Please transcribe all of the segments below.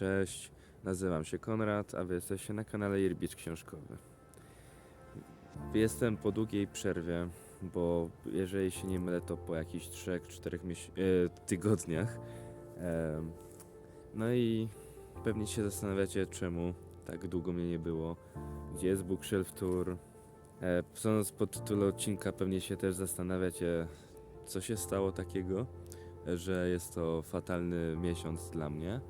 Cześć, nazywam się Konrad, a wy jesteście na kanale Jerbicz Książkowy. Jestem po długiej przerwie, bo jeżeli się nie mylę, to po jakichś 3-4 miesi- e, tygodniach. Em, no i pewnie się zastanawiacie, czemu tak długo mnie nie było. Gdzie jest Bookshelf Tour? E, Sądząc po odcinka, pewnie się też zastanawiacie, co się stało takiego, e, że jest to fatalny miesiąc dla mnie.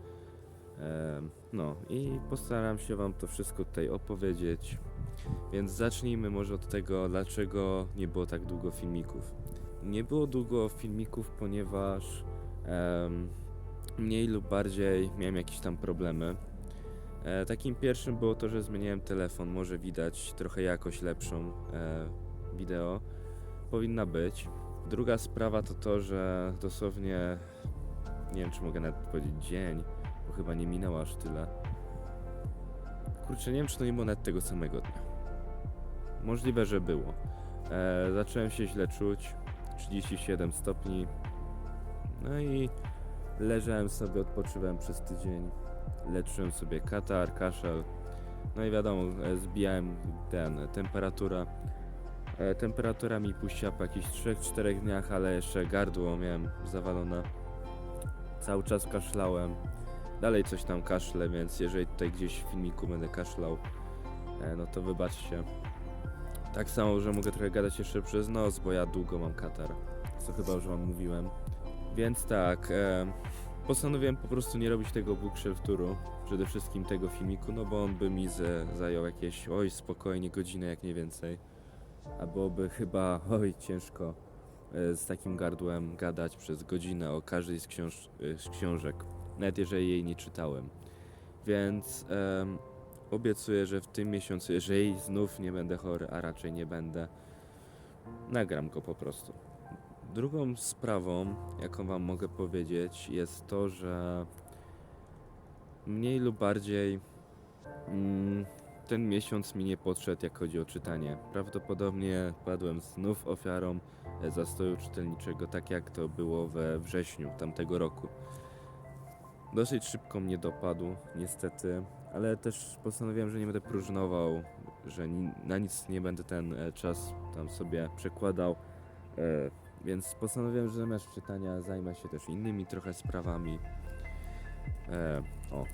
No i postaram się Wam to wszystko tutaj opowiedzieć. Więc zacznijmy może od tego, dlaczego nie było tak długo filmików. Nie było długo filmików, ponieważ mniej lub bardziej miałem jakieś tam problemy. E, takim pierwszym było to, że zmieniłem telefon. Może widać trochę jakość lepszą e, wideo. Powinna być. Druga sprawa to to, że dosłownie nie wiem, czy mogę nawet powiedzieć dzień, bo chyba nie minęło aż tyle. Kurczę, nie wiem, czy to nie było nawet tego samego dnia. Możliwe, że było. E, zacząłem się źle czuć, 37 stopni. No i leżałem sobie, odpoczywałem przez tydzień. Leczyłem sobie katar, kaszel. No i wiadomo, e, zbijałem ten, temperaturę. E, temperatura mi puściła po jakichś 3-4 dniach, ale jeszcze gardło miałem zawalone. Cały czas kaszlałem. Dalej coś tam kaszlę, więc jeżeli tutaj gdzieś w filmiku będę kaszlał, e, no to wybaczcie. Tak samo, że mogę trochę gadać jeszcze przez nos, bo ja długo mam katar. Co chyba już wam mówiłem. Więc tak, e, postanowiłem po prostu nie robić tego bookshelf. Przede wszystkim tego filmiku, no bo on by mi zajął jakieś, oj spokojnie, godzinę jak nie więcej. A byłoby chyba, oj ciężko e, z takim gardłem gadać przez godzinę o każdej z, książ- z książek, nawet jeżeli jej nie czytałem. Więc em, obiecuję, że w tym miesiącu, jeżeli znów nie będę chory, a raczej nie będę, nagram go po prostu. Drugą sprawą, jaką Wam mogę powiedzieć, jest to, że mniej lub bardziej mm, ten miesiąc mi nie podszedł, jak chodzi o czytanie. Prawdopodobnie padłem znów ofiarą e, zastoju czytelniczego, tak jak to było we wrześniu tamtego roku. Dosyć szybko mnie dopadł, niestety, ale też postanowiłem, że nie będę próżnował, że ni- na nic nie będę ten e, czas tam sobie przekładał. E, więc postanowiłem, że zamiast czytania zajmę się też innymi trochę sprawami. E, o,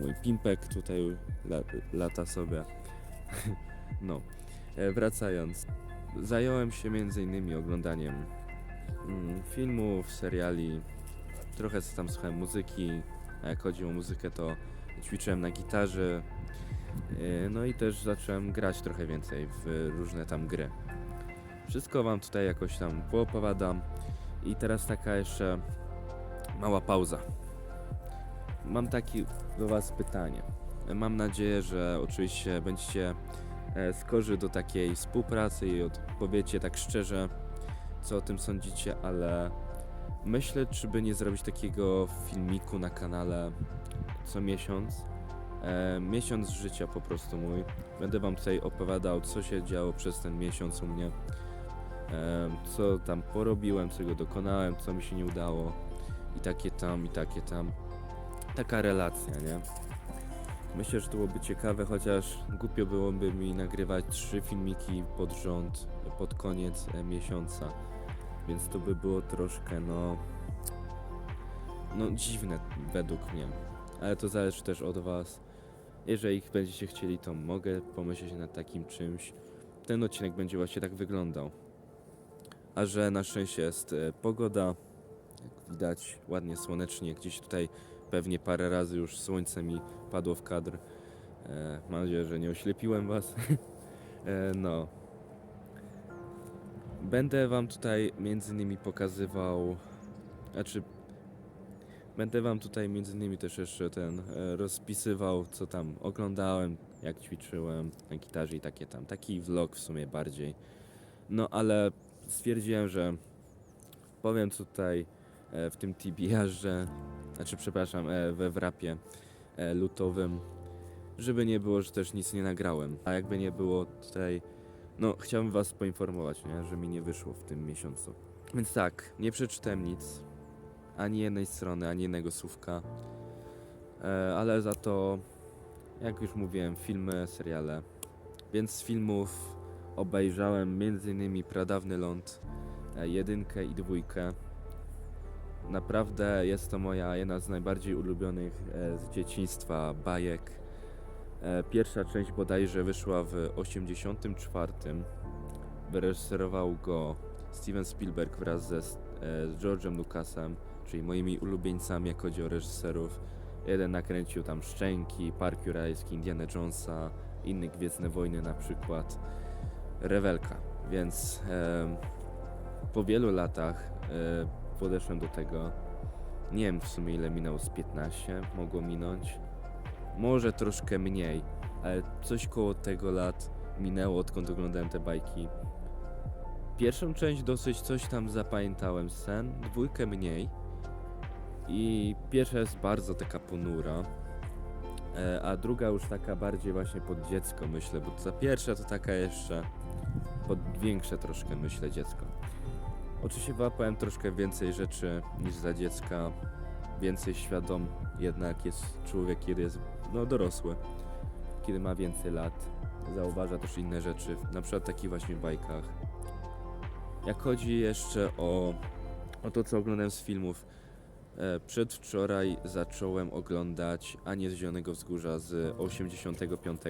mój pimpek tutaj la, lata sobie. no, e, wracając. Zająłem się między innymi oglądaniem mm, filmów, seriali, trochę tam słuchałem muzyki, a jak chodzi o muzykę to ćwiczyłem na gitarze, e, no i też zacząłem grać trochę więcej w różne tam gry. Wszystko wam tutaj jakoś tam poopowiadam i teraz taka jeszcze mała pauza. Mam takie do was pytanie. Mam nadzieję, że oczywiście będziecie e, skorzy do takiej współpracy i odpowiecie tak szczerze, co o tym sądzicie, ale myślę, czy by nie zrobić takiego filmiku na kanale co miesiąc. E, miesiąc życia po prostu mój. Będę wam tutaj opowiadał, co się działo przez ten miesiąc u mnie. E, co tam porobiłem, czego dokonałem, co mi się nie udało. I takie tam, i takie tam. Taka relacja, nie? Myślę, że to byłoby ciekawe, chociaż głupio byłoby mi nagrywać trzy filmiki pod rząd pod koniec e, miesiąca. Więc to by było troszkę, no. No, dziwne według mnie. Ale to zależy też od Was. Jeżeli będziecie chcieli, to mogę pomyśleć nad takim czymś. Ten odcinek będzie właśnie tak wyglądał. A że na szczęście jest e, pogoda, jak widać, ładnie słonecznie. Gdzieś tutaj pewnie parę razy już słońce mi padło w kadr. E, mam nadzieję, że nie oślepiłem Was. e, no. Będę Wam tutaj między innymi pokazywał, znaczy Będę wam tutaj między innymi też jeszcze ten e, rozpisywał, co tam oglądałem, jak ćwiczyłem na gitarze i takie tam. Taki vlog w sumie bardziej. No ale stwierdziłem, że powiem tutaj e, w tym TBR-ze, znaczy przepraszam, e, we wrapie lutowym, żeby nie było, że też nic nie nagrałem. A jakby nie było tutaj, no chciałbym was poinformować, nie, że mi nie wyszło w tym miesiącu. Więc tak, nie przeczytałem nic, ani jednej strony, ani jednego słówka. E, ale za to, jak już mówiłem, filmy, seriale. Więc z filmów obejrzałem m.in. Pradawny Ląd, e, jedynkę i dwójkę. Naprawdę jest to moja jedna z najbardziej ulubionych e, z dzieciństwa bajek. E, Pierwsza część bodajże wyszła w 84. Wyreżyserował go Steven Spielberg wraz ze, e, z George'em Lucasem, czyli moimi ulubieńcami, jak chodzi o reżyserów. Jeden nakręcił tam Szczęki, Park Jurajski, Indiana Jonesa, inny Gwiezdne Wojny na przykład. Rewelka. Więc em, po wielu latach e, podeszłem do tego. Nie wiem w sumie ile minęło z 15, mogło minąć. Może troszkę mniej, ale coś koło tego lat minęło odkąd oglądałem te bajki. Pierwszą część dosyć coś tam zapamiętałem sen, dwójkę mniej. I pierwsza jest bardzo taka ponura. E, a druga już taka bardziej właśnie pod dziecko myślę, bo ta pierwsza to taka jeszcze pod większe troszkę myślę dziecko. Oczywiście wyłapałem troszkę więcej rzeczy niż za dziecka, więcej świadom jednak jest człowiek, kiedy jest no, dorosły, kiedy ma więcej lat, zauważa też inne rzeczy, na przykład w takich właśnie bajkach. Jak chodzi jeszcze o, o to, co oglądałem z filmów, e, przedwczoraj zacząłem oglądać Anię z Zielonego Wzgórza z 85.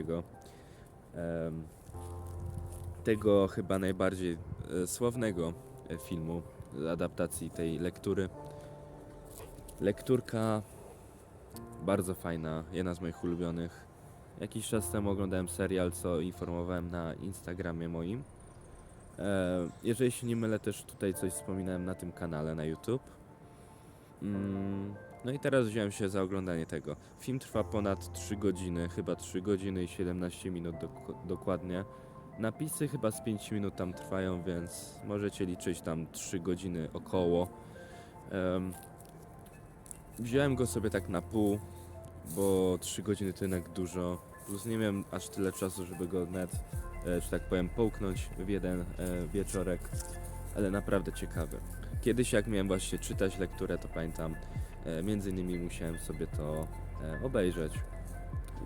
Em, tego chyba najbardziej e, sławnego e, filmu, adaptacji tej lektury. Lekturka bardzo fajna, jedna z moich ulubionych. Jakiś czas temu oglądałem serial, co informowałem na Instagramie moim. E, jeżeli się nie mylę, też tutaj coś wspominałem na tym kanale na YouTube. Mm, no i teraz wziąłem się za oglądanie tego. Film trwa ponad 3 godziny, chyba 3 godziny i 17 minut dok- dokładnie. Napisy chyba z 5 minut tam trwają, więc możecie liczyć tam 3 godziny około. Wziąłem go sobie tak na pół, bo 3 godziny to jednak dużo. Plus nie miałem aż tyle czasu, żeby go net, e, że tak powiem, połknąć w jeden e, wieczorek, ale naprawdę ciekawy. Kiedyś jak miałem właśnie czytać lekturę, to pamiętam, e, między innymi musiałem sobie to e, obejrzeć.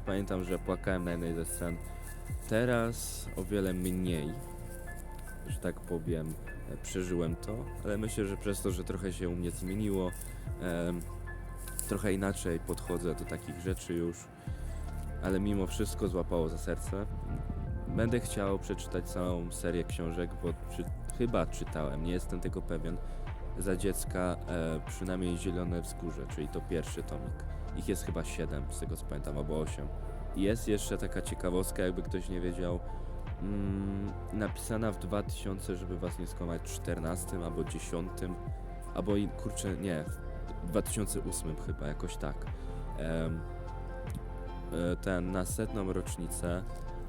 Pamiętam, że płakałem na jednej ze scen. Teraz o wiele mniej, że tak powiem, przeżyłem to, ale myślę, że przez to, że trochę się u mnie zmieniło, trochę inaczej podchodzę do takich rzeczy już, ale mimo wszystko złapało za serce. Będę chciał przeczytać całą serię książek, bo przy, chyba czytałem, nie jestem tego pewien, za dziecka e, przynajmniej Zielone Wzgórze, czyli to pierwszy tomik. Ich jest chyba 7, z tego co pamiętam, albo 8. I Jest jeszcze taka ciekawostka, jakby ktoś nie wiedział, mm, napisana w 2000, żeby was nie skłamać, 14 albo 10, albo i, kurczę, nie, w 2008 chyba, jakoś tak. E, ten, na setną rocznicę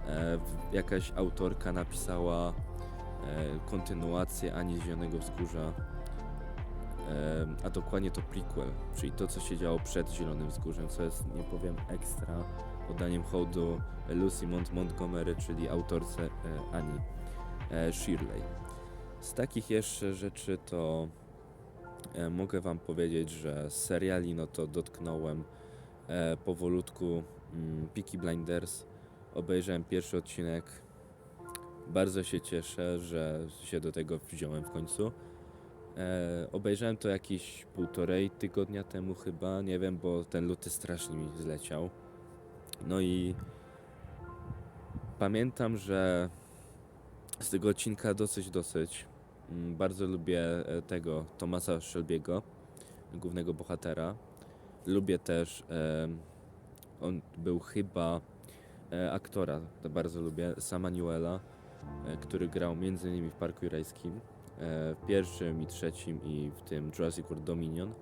e, jakaś autorka napisała e, kontynuację Ani Zielonego Wzgórza, a dokładnie to prequel, czyli to, co się działo przed Zielonym Wzgórzem, co jest, nie powiem, ekstra oddaniem hołdu Lucy Mont Montgomery, czyli autorce Ani Shirley. Z takich jeszcze rzeczy to mogę wam powiedzieć, że z seriali no to dotknąłem e, powolutku mm, Peaky Blinders. Obejrzałem pierwszy odcinek. Bardzo się cieszę, że się do tego wziąłem w końcu. E, obejrzałem to jakieś półtorej tygodnia temu chyba, nie wiem, bo ten luty strasznie mi zleciał. No i pamiętam, że z tego odcinka dosyć, dosyć. Mm, Bardzo lubię e, tego Tomasa Shelby'ego, głównego bohatera. Lubię też, em, on był chyba e, aktora, to bardzo lubię, Sama Newella, e, który grał innymi w Parku Jurajskim, e, w pierwszym i trzecim i w tym Jurassic World Dominion,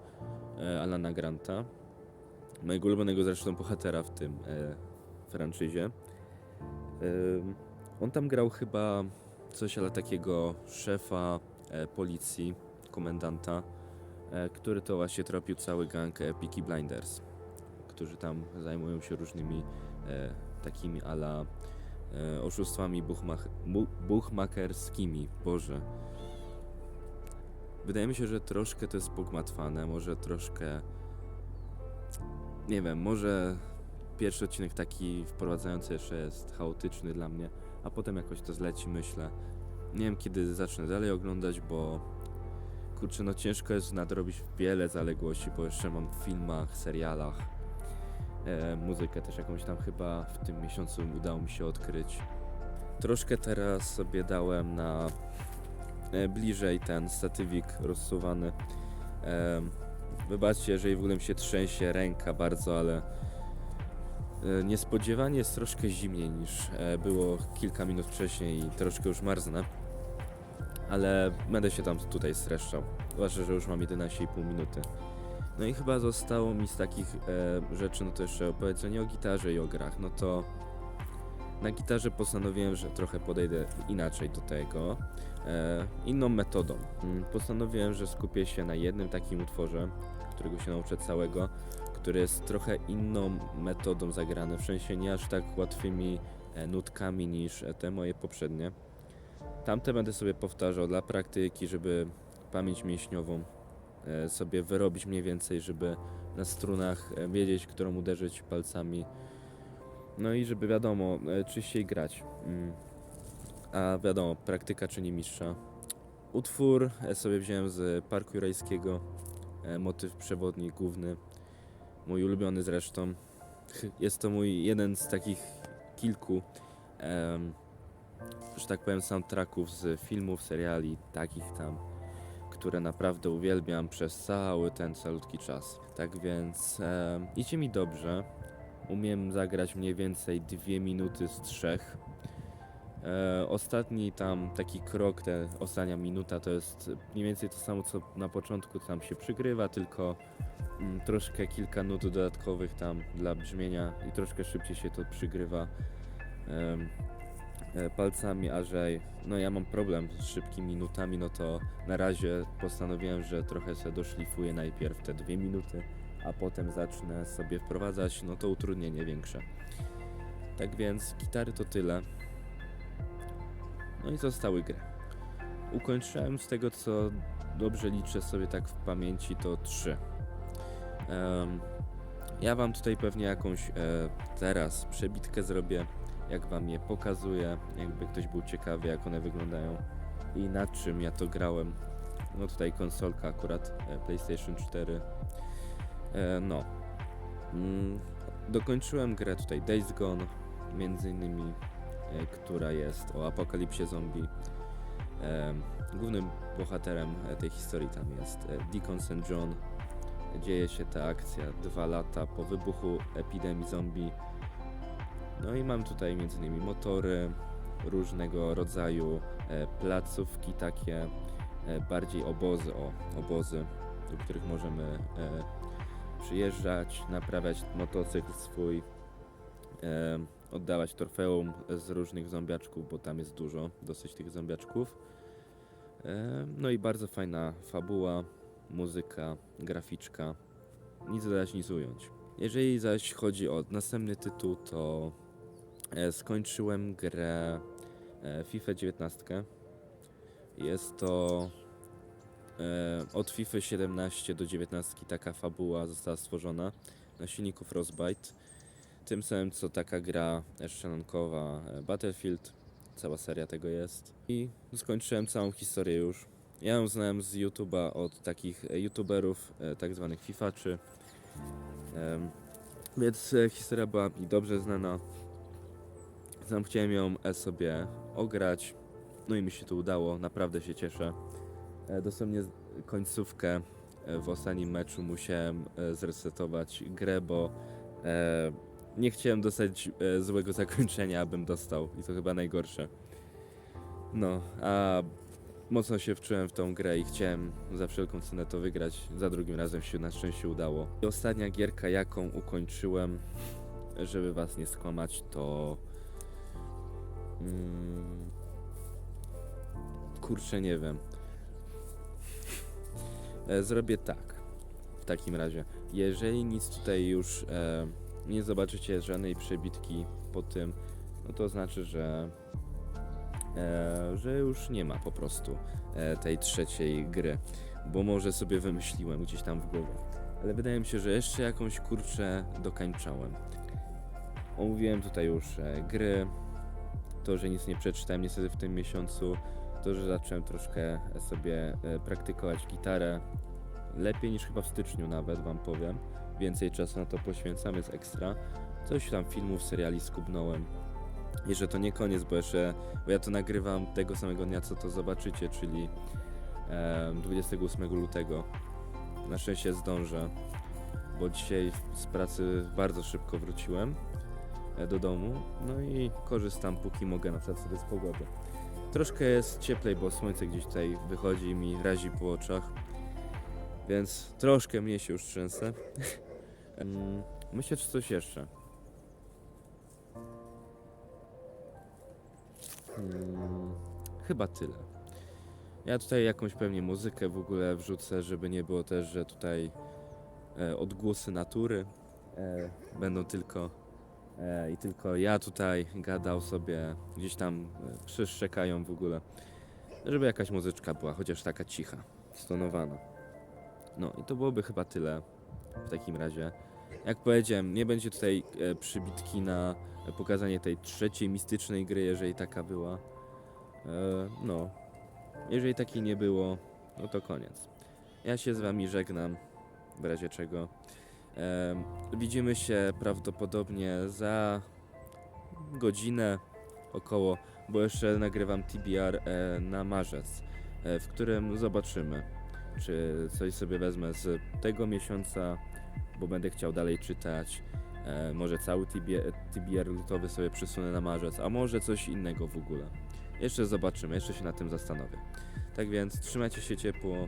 e, Alana Granta, mojego ulubionego zresztą bohatera w tym e, franczyzie. On tam grał chyba coś ale takiego szefa e, policji, komendanta, e, który to właśnie tropił cały gang e, Peaky Blinders, którzy tam zajmują się różnymi e, takimi ala e, oszustwami buchmach, bu, buchmakerskimi. Boże. Wydaje mi się, że troszkę to jest pogmatwane, może troszkę nie wiem, może pierwszy odcinek taki wprowadzający jeszcze jest chaotyczny dla mnie, a potem jakoś to zleci, myślę. Nie wiem kiedy zacznę dalej oglądać, bo kurczę, no ciężko jest nadrobić wiele zaległości, bo jeszcze mam w filmach, serialach, e, muzykę też jakąś tam chyba w tym miesiącu udało mi się odkryć. Troszkę teraz sobie dałem na e, bliżej ten statywik rozsuwany. E, wybaczcie, jeżeli w ogóle mi się trzęsie ręka bardzo, ale niespodziewanie jest troszkę zimniej niż e, było kilka minut wcześniej i troszkę już marznę. Ale będę się tam tutaj streszczał. Zwłaszcza, że już mam 11,5 minuty. No i chyba zostało mi z takich e, rzeczy, no to jeszcze opowiedzenie o gitarze i o grach. No to na gitarze postanowiłem, że trochę podejdę inaczej do tego, e, inną metodą. Mm, Postanowiłem, że skupię się na jednym takim utworze, którego się nauczę całego, który jest trochę inną metodą zagrany, w sensie nie aż tak łatwymi e, nutkami niż e, te moje poprzednie. Tamte będę sobie powtarzał dla praktyki, żeby pamięć mięśniową e, sobie wyrobić mniej więcej, żeby na strunach wiedzieć, którą uderzyć palcami. No i żeby wiadomo, czyściej grać. Mm. A wiadomo, praktyka czyni mistrza. Utwór sobie wziąłem z Parku Jurajskiego, motyw przewodni główny, mój ulubiony zresztą. Jest to mój jeden z takich kilku, em, że tak powiem, soundtracków z filmów, seriali, takich tam, które naprawdę uwielbiam przez cały ten calutki czas. Tak więc idzie mi dobrze. Umiem zagrać mniej więcej dwie minuty z trzech. E, ostatni tam taki krok, te ostatnia minuta to jest mniej więcej to samo co na początku tam się przygrywa, tylko troszkę kilka nut dodatkowych tam dla brzmienia i troszkę szybciej się to przygrywa e, palcami, a że no ja mam problem z szybkimi nutami, no to na razie postanowiłem, że trochę sobie doszlifuję najpierw te dwie minuty, a potem zacznę sobie wprowadzać, no to utrudnienie większe. Tak więc gitary to tyle. No i zostały gry. Ukończyłem z tego co dobrze liczę sobie tak w pamięci to trzy. Ja wam tutaj pewnie jakąś teraz przebitkę zrobię, jak wam je pokazuję, jakby ktoś był ciekawy jak one wyglądają i nad czym ja to grałem. No tutaj konsolka akurat e, PlayStation 4. E, no. Mm, dokończyłem grę tutaj Days Gone, między innymi, e, która jest o apokalipsie zombie. Głównym bohaterem tej historii tam jest Deacon St. John. Dzieje się ta akcja dwa lata po wybuchu epidemii zombie. No i mam tutaj innymi motory, różnego rodzaju e, placówki takie, e, bardziej obozy, o, obozy, do których możemy e, przyjeżdżać, naprawiać motocykl swój, oddawać trofeum z różnych zombiaczków, bo tam jest dużo dosyć tych zombiaczków. No i bardzo fajna fabuła, muzyka, graficzka. Nic dodać, nic ująć. Jeżeli zaś chodzi o następny tytuł, to e, skończyłem grę e, FIFA 19. Jest to e, od FIFA 17 do 19 taka fabuła została stworzona na silniku Frostbite. Tym samym co taka gra strzelankowa e, Battlefield. Cała seria tego jest. I skończyłem całą historię już. Ja ją znałem z YouTube'a od takich e, YouTuberów, e, tak zwanych FIFAczy. Więc e, historia była mi dobrze znana. Sam chciałem ją sobie ograć. No i mi się to udało, naprawdę się cieszę. Dosłownie końcówkę w ostatnim meczu musiałem zresetować grę, bo nie chciałem dostać złego zakończenia, abym dostał. I to chyba najgorsze. No, a mocno się wczułem w tą grę i chciałem za wszelką cenę to wygrać. Za drugim razem się na szczęście udało. I ostatnia gierka, jaką ukończyłem, żeby was nie skłamać, to. Mm, kurczę, nie wiem. E, Zrobię tak. W takim razie, jeżeli nic tutaj już e, nie zobaczycie żadnej przebitki po tym, no to znaczy, że że już nie ma po prostu e, tej trzeciej gry, bo może sobie wymyśliłem gdzieś tam w głowie. ale wydaje mi się, że jeszcze jakąś kurczę dokańczałem. Omówiłem tutaj już e, gry, to, że nic nie przeczytałem niestety w tym miesiącu, to, że zacząłem troszkę sobie e, praktykować gitarę, lepiej niż chyba w styczniu nawet, wam powiem. Więcej czasu na to poświęcam, jest ekstra. Coś tam filmów, seriali skubnąłem. I że to nie koniec, bo jeszcze, bo ja to nagrywam tego samego dnia, co to zobaczycie, czyli e, 28 lutego. Na szczęście zdążę, bo dzisiaj z pracy bardzo szybko wróciłem e, do domu. No i korzystam póki mogę na przykład sobie z pogody. Troszkę jest cieplej, bo słońce gdzieś tutaj wychodzi i mi razi po oczach. Więc troszkę mniej się już trzęsę. Myślę, czy coś jeszcze. Chyba tyle. Ja tutaj jakąś pewnie muzykę w ogóle wrzucę, żeby nie było też, że tutaj e, odgłosy natury e, będą tylko e, i tylko ja tutaj gadał sobie, gdzieś tam e, w ogóle, żeby jakaś muzyczka była, chociaż taka cicha, stonowana. No i to byłoby chyba tyle w takim razie. Jak powiedziałem, nie będzie tutaj e, przybitki na pokazanie tej trzeciej mistycznej gry, jeżeli taka była. E, no, jeżeli takiej nie było, no to koniec. Ja się z wami żegnam, w razie czego. E, widzimy się prawdopodobnie za godzinę około, bo jeszcze nagrywam TBR e, na marzec, e, w którym zobaczymy, czy coś sobie wezmę z tego miesiąca, bo będę chciał dalej czytać. E, może cały TBR, lutowy sobie przesunę na marzec, a może coś innego w ogóle. Jeszcze zobaczymy, jeszcze się nad tym zastanowię. Tak więc trzymajcie się ciepło,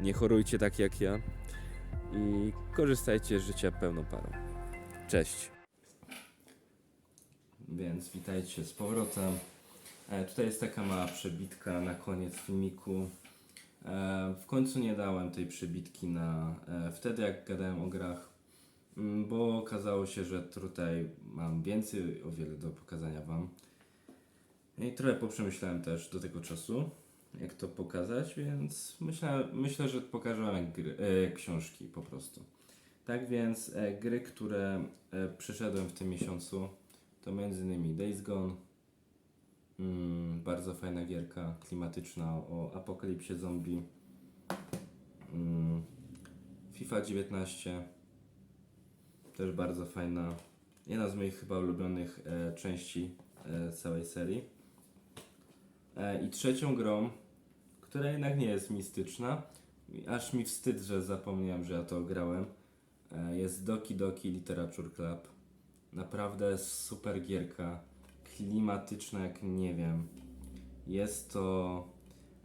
nie chorujcie tak jak ja i korzystajcie z życia pełną parą. Cześć! Więc witajcie z powrotem. E, tutaj jest taka mała przebitka na koniec filmiku. E, w końcu nie dałem tej przebitki na e, wtedy, jak gadałem o grach, bo okazało się, że tutaj mam więcej o wiele do pokazania Wam. I trochę poprzemyślałem też do tego czasu, jak to pokazać, więc myślę, myślę że pokażę Wam gry, e, książki po prostu. Tak więc e, gry, które e, przeszedłem w tym miesiącu, to m.in. Days Gone, Mm, bardzo fajna gierka klimatyczna o apokalipsie zombie. Mm, FIFA 19 też bardzo fajna. Jedna z moich chyba ulubionych e, części e, całej serii. E, I trzecią grą, która jednak nie jest mistyczna, aż mi wstyd, że zapomniałem, że ja to grałem, e, jest Doki Doki Literature Club. Naprawdę super gierka klimatyczna jak nie wiem. Jest to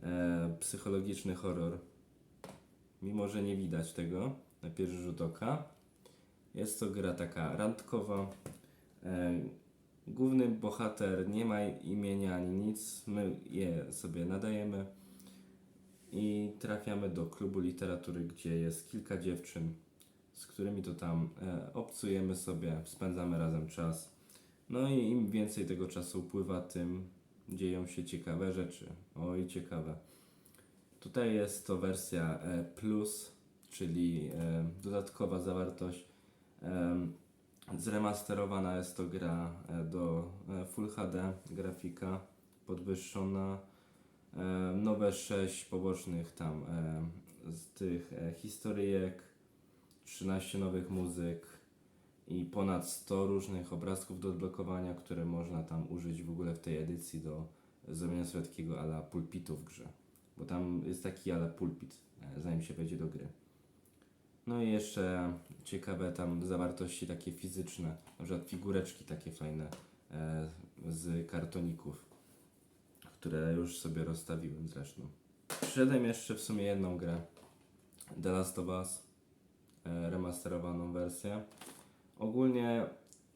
e, psychologiczny horror. Mimo, że nie widać tego na pierwszy rzut oka. Jest to gra taka randkowa. E, główny bohater nie ma imienia ani nic. My je sobie nadajemy. I trafiamy do klubu literatury, gdzie jest kilka dziewczyn, z którymi to tam e, obcujemy sobie, spędzamy razem czas. No i im więcej tego czasu upływa, tym dzieją się ciekawe rzeczy. Oj, ciekawe. Tutaj jest to wersja e, plus, czyli dodatkowa zawartość. Zremasterowana jest to gra e, do e, Full HD, grafika podwyższona. Nowe 6 pobocznych tam e, z tych historyjek, 13 nowych muzyk, i ponad 100 różnych obrazków do odblokowania, które można tam użyć w ogóle w tej edycji do zrobienia sobie takiego ala pulpitu w grze. Bo tam jest taki ala pulpit, zanim się wejdzie do gry. No i jeszcze ciekawe tam zawartości takie fizyczne, na przykład figureczki takie fajne e, z kartoników, które już sobie rozstawiłem zresztą. Przyszedłem jeszcze w sumie jedną grę, The Last of Us, e, remasterowaną wersję. Ogólnie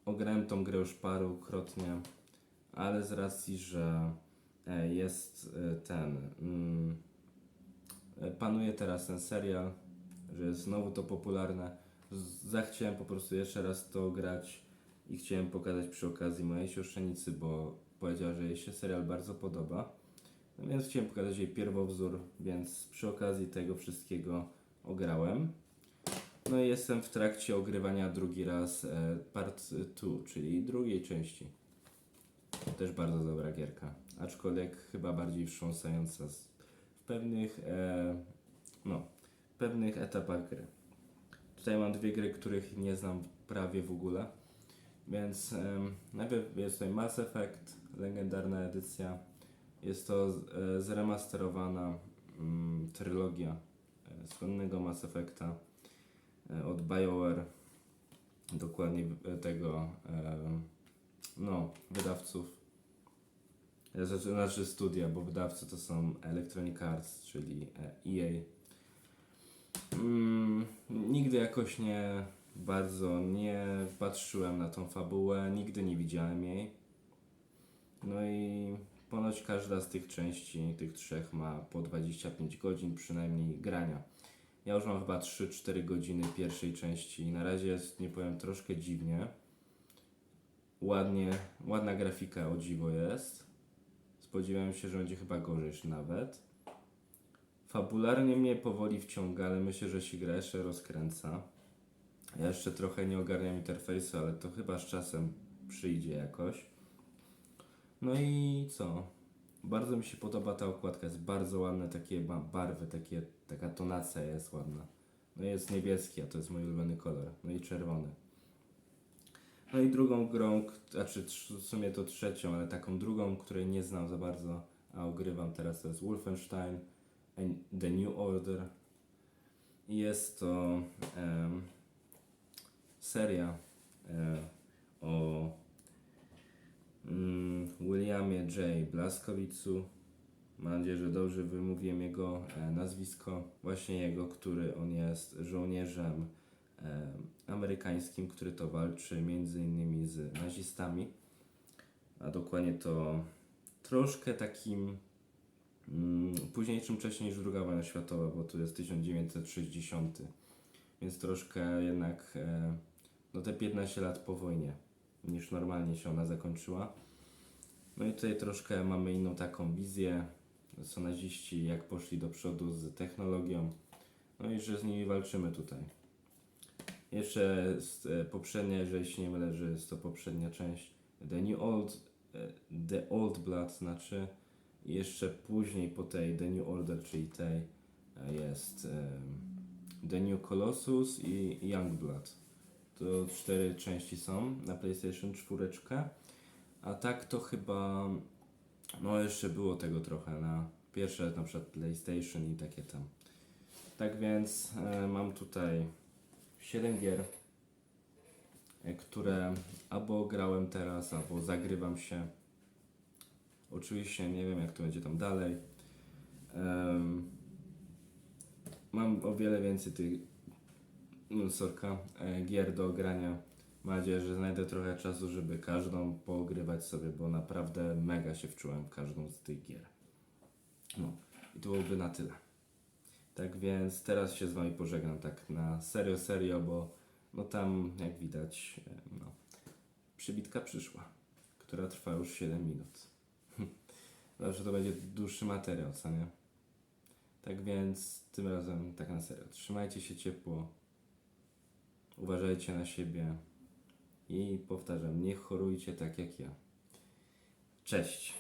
ograłem tą grę już parukrotnie, ale z racji, że e, jest e, ten. Mm, e, panuje teraz ten serial, że jest znowu to popularne. Zachciałem po prostu jeszcze raz to grać i chciałem pokazać przy okazji mojej siostrzenicy, bo powiedziała, że jej się serial bardzo podoba. No więc chciałem pokazać jej pierwowzór, więc przy okazji tego wszystkiego ograłem. No i jestem w trakcie ogrywania drugi raz e, part 2, czyli drugiej części. Też bardzo dobra gierka, aczkolwiek chyba bardziej wstrząsająca w pewnych, e, no, pewnych etapach gry. Tutaj mam dwie gry, których nie znam prawie w ogóle, więc em, najpierw jest tutaj Mass Effect, legendarna edycja. Jest to e, zremasterowana mm, trylogia e, słynnego Mass Effecta e, od BioWare, dokładnie tego, no, wydawców. Znaczy, znaczy studia, bo wydawcy to są Electronic Arts, czyli EA. Mm, nigdy jakoś nie bardzo nie patrzyłem na tą fabułę, nigdy nie widziałem jej. No i ponoć każda z tych części, tych trzech ma po 25 godzin przynajmniej grania. Ja już mam chyba 3-4 godziny pierwszej części i na razie jest, nie powiem, troszkę dziwnie. Ładnie, ładna grafika o dziwo jest. Spodziewałem się, że będzie chyba gorzej nawet. Fabularnie mnie powoli wciąga, ale myślę, że się gra jeszcze rozkręca. Ja jeszcze trochę nie ogarniam interfejsu, ale to chyba z czasem przyjdzie jakoś. No i co? Bardzo mi się podoba ta okładka, jest bardzo ładne, takie ma barwy, takie, taka tonacja jest ładna. No jest niebieski, a to jest mój ulubiony kolor. No i czerwony. No i drugą grą, znaczy w sumie to trzecią, ale taką drugą, której nie znam za bardzo, a ogrywam teraz, to jest Wolfenstein The New Order. Jest to seria o mm, Williamie J. Blaskowicu. Mam nadzieję, że dobrze wymówiłem jego e, nazwisko. Właśnie jego, który on jest żołnierzem e, amerykańskim, który to walczy między innymi z nazistami. A dokładnie to troszkę takim późniejszym czasie niż II wojna światowa, bo to jest 1960. Więc troszkę jednak e, no te 15 lat po wojnie niż normalnie się ona zakończyła. No i tutaj troszkę mamy inną taką wizję, co naziści jak poszli do przodu z technologią, no i że z nimi walczymy tutaj. Jeszcze z, e, poprzednia, jeżeli się nie mylę, że jest to poprzednia część, The New Old, e, The Old Blood znaczy, jeszcze później po tej The New Order, czyli tej e, jest The New Colossus i Young Blood. To cztery części są na PlayStation 4. A tak to chyba. No, jeszcze było tego trochę na pierwsze, na przykład PlayStation i takie tam. Tak więc e, mam tutaj 7 gier, e, które albo grałem teraz, albo zagrywam się. Oczywiście nie wiem, jak to będzie tam dalej. Em, mam o wiele więcej tych no, sorka, e, gier do grania. Mam nadzieję, że znajdę trochę czasu, żeby każdą poogrywać sobie, bo naprawdę mega się wczułem w każdą z tych gier. No i to byłoby na tyle. Tak więc teraz się z Wami pożegnam tak na serio, serio, bo no tam jak widać, e, no, przybitka przyszła, która trwa już 7 minut. Zawsze to będzie dłuższy materiał, co nie? Tak więc tym razem tak na serio. Trzymajcie się ciepło, uważajcie na siebie i powtarzam, nie chorujcie tak jak ja. Cześć!